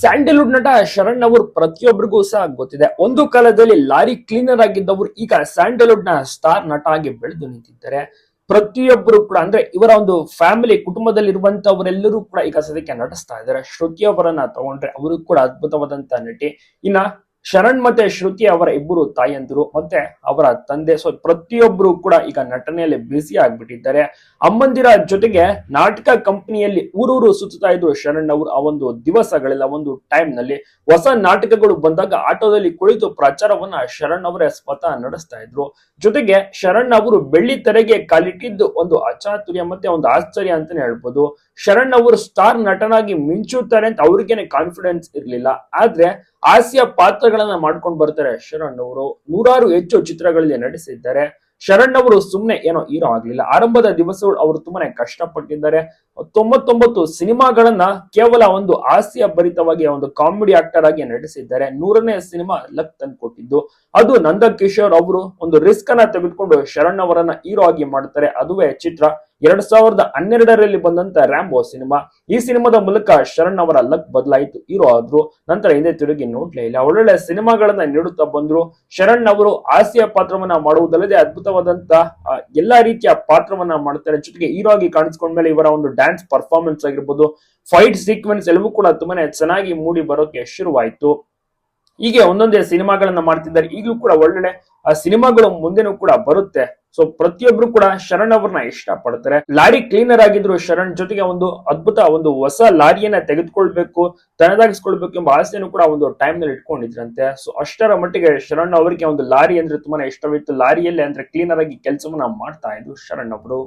Sandalwood ನಟ ಶರಣ್ ಅವರು ಪ್ರತಿಯೊಬ್ಬರಿಗೂ ಸಹ ಗೊತ್ತಿದೆ. ಒಂದು ಕಾಲದಲ್ಲಿ ಲಾರಿ ಕ್ಲೀನರ್ ಆಗಿದ್ದವರು ಈಗ ಸ್ಯಾಂಡಲ್ವುಡ್ನ ಸ್ಟಾರ್ ನಟ ಆಗಿ ಬೆಳೆದು ನಿಂತಿದ್ದಾರೆ. ಪ್ರತಿಯೊಬ್ಬರು ಕೂಡ ಅಂದ್ರೆ ಇವರ ಒಂದು ಫ್ಯಾಮಿಲಿ ಕುಟುಂಬದಲ್ಲಿ ಇರುವಂತವರೆಲ್ಲರೂ ಕೂಡ ಈಗ ಸದ್ಯಕ್ಕೆ ನಟಿಸ್ತಾ ಇದ್ದಾರೆ. ಶ್ರುತಿ ಅವರನ್ನ ತಗೊಂಡ್ರೆ ಅವರು ಕೂಡ ಅದ್ಭುತವಾದಂತ ನಟಿ. ಇನ್ನ ಶರಣ್ ಮತ್ತೆ ಶ್ರುತಿ ಅವರ ಇಬ್ಬರು ತಾಯಂದಿರು ಮತ್ತೆ ಅವರ ತಂದೆ. ಸೊ ಪ್ರತಿಯೊಬ್ಬರು ಕೂಡ ಈಗ ನಟನೆಯಲ್ಲಿ ಬ್ಯುಸಿ ಆಗ್ಬಿಟ್ಟಿದ್ದಾರೆ. ಅಮ್ಮಂದಿರ ಜೊತೆಗೆ ನಾಟಕ ಕಂಪನಿಯಲ್ಲಿ ಊರೂರು ಸುತ್ತಾ ಇದ್ರು ಶರಣ್ ಅವರು. ಆ ಒಂದು ದಿವಸಗಳೆಲ್ಲ ಒಂದು ಟೈಮ್ನಲ್ಲಿ ಹೊಸ ನಾಟಕಗಳು ಬಂದಾಗ ಆಟೋದಲ್ಲಿ ಕುಳಿತು ಪ್ರಚಾರವನ್ನ ಶರಣ್ ಅವರೇ ಸ್ವತಃ ನಡೆಸ್ತಾ ಇದ್ರು. ಜೊತೆಗೆ ಶರಣ್ ಅವರು ಬೆಳ್ಳಿ ತೆರೆಗೆ ಕಾಲಿಟ್ಟಿದ್ದು ಒಂದು ಅಚಾತುರ್ಯ ಮತ್ತೆ ಒಂದು ಆಶ್ಚರ್ಯ ಅಂತಾನೆ ಹೇಳ್ಬೋದು. ಶರಣ್ ಅವರು ಸ್ಟಾರ್ ನಟನಾಗಿ ಮಿಂಚುತ್ತಾರೆ ಅಂತ ಅವ್ರಿಗೇನೆ ಕಾನ್ಫಿಡೆನ್ಸ್ ಇರ್ಲಿಲ್ಲ. ಆದ್ರೆ ಹಾಸ್ಯ ಪಾತ್ರಗಳನ್ನ ಮಾಡ್ಕೊಂಡು ಬರ್ತಾರೆ. ಶರಣ್ ಅವರು ನೂರಾರು ಹೆಚ್ಚು ಚಿತ್ರಗಳಲ್ಲಿ ನಟಿಸಿದ್ದಾರೆ. ಶರಣ್ ಅವರು ಸುಮ್ನೆ ಏನೋ ಹೀರೋ ಆಗ್ಲಿಲ್ಲ. ಆರಂಭದ ದಿವಸಗಳು ಅವರು ತುಂಬಾನೇ ಕಷ್ಟಪಟ್ಟಿದ್ದಾರೆ. ತೊಂಬತ್ತೊಂಬತ್ತು ಸಿನಿಮಾಗಳನ್ನ ಕೇವಲ ಒಂದು ಹಾಸ್ಯ ಭರಿತವಾಗಿ ಒಂದು ಕಾಮಿಡಿ ಆಕ್ಟರ್ ಆಗಿ ನಟಿಸಿದ್ದಾರೆ. ನೂರನೇ ಸಿನಿಮಾ ಲಕ್ ತಂದು ಕೊಟ್ಟಿದ್ದು. ಅದು ನಂದಕಿಶೋರ್ ಅವರು ಒಂದು ರಿಸ್ಕ್ ಅನ್ನ ತೆಗೆದುಕೊಂಡು ಶರಣ್ ಅವರನ್ನ ಹೀರೋ ಆಗಿ ಮಾಡ್ತಾರೆ. ಅದುವೇ ಚಿತ್ರ. ಎರಡ್ ಸಾವಿರದ ಹನ್ನೆರಡರಲ್ಲಿ ಬಂದಂತ ರ್ಯಾಂಬೋ ಸಿನಿಮಾ. ಈ ಸಿನಿಮಾದ ಮೂಲಕ ಶರಣ್ ಅವರ ಲಕ್ ಬದಲಾಯಿತು, ಹೀರೋ ಆದ್ರು. ನಂತರ ಹಿಂದೆ ತಿರುಗಿ ನೋಡ್ಲೇ ಇಲ್ಲ. ಒಳ್ಳೊಳ್ಳೆ ಸಿನಿಮಾಗಳನ್ನ ನೀಡುತ್ತಾ ಬಂದ್ರು. ಶರಣ್ ಅವರು ಹಾಸ್ಯ ಪಾತ್ರವನ್ನ ಮಾಡುವುದಲ್ಲದೆ ಅದ್ಭುತವಾದಂತ ಎಲ್ಲಾ ರೀತಿಯ ಪಾತ್ರವನ್ನ ಮಾಡ್ತಾರೆ. ಜೊತೆಗೆ ಹೀರೋ ಆಗಿ ಕಾಣಿಸ್ಕೊಂಡ್ಮೇಲೆ ಇವರ ಒಂದು ಡ್ಯಾನ್ಸ್ ಪರ್ಫಾರ್ಮೆನ್ಸ್ ಆಗಿರ್ಬೋದು ಫೈಟ್ ಸೀಕ್ವೆನ್ಸ್ ಎಲ್ಲವೂ ಕೂಡ ತುಂಬಾನೇ ಚೆನ್ನಾಗಿ ಮೂಡಿ ಬರೋಕೆ ಶುರುವಾಯಿತು. ಹೀಗೆ ಒಂದೊಂದೇ ಸಿನಿಮಾಗಳನ್ನ ಮಾಡ್ತಿದ್ದಾರೆ. ಈಗಲೂ ಕೂಡ ಒಳ್ಳೊಳ್ಳೆ, ಆ, ಸಿನಿಮಾಗಳು ಮುಂದೆನೂ ಕೂಡ ಬರುತ್ತೆ. ಸೊ ಪ್ರತಿಯೊಬ್ರು ಕೂಡ ಶರಣ್ ಅವ್ರನ್ನ ಇಷ್ಟ ಪಡ್ತಾರೆ ಲಾರಿ ಕ್ಲೀನರ್ ಆಗಿದ್ರು ಶರಣ್ ಜೊತೆಗೆ ಒಂದು ಅದ್ಭುತ ಒಂದು ಹೊಸ ಲಾರಿಯನ್ನ ತೆಗೆದುಕೊಳ್ಬೇಕು ತನದಾಗಿಸ್ಕೊಳ್ಬೇಕು ಎಂಬ ಆಸೆಯನ್ನು ಕೂಡ ಒಂದು ಟೈಮ್ನಲ್ಲಿ ಇಟ್ಕೊಂಡಿದ್ರಂತೆ. ಸೊ ಅಷ್ಟರ ಮಟ್ಟಿಗೆ ಶರಣ್ ಅವರಿಗೆ ಒಂದು ಲಾರಿ ಅಂದ್ರೆ ತುಂಬಾನೇ ಇಷ್ಟವಿತ್ತು. ಲಾರಿಯಲ್ಲಿ ಅಂದ್ರೆ ಕ್ಲೀನರ್ ಆಗಿ ಕೆಲಸವನ್ನ ಮಾಡ್ತಾ ಇದ್ರು ಶರಣ್ ಅವರು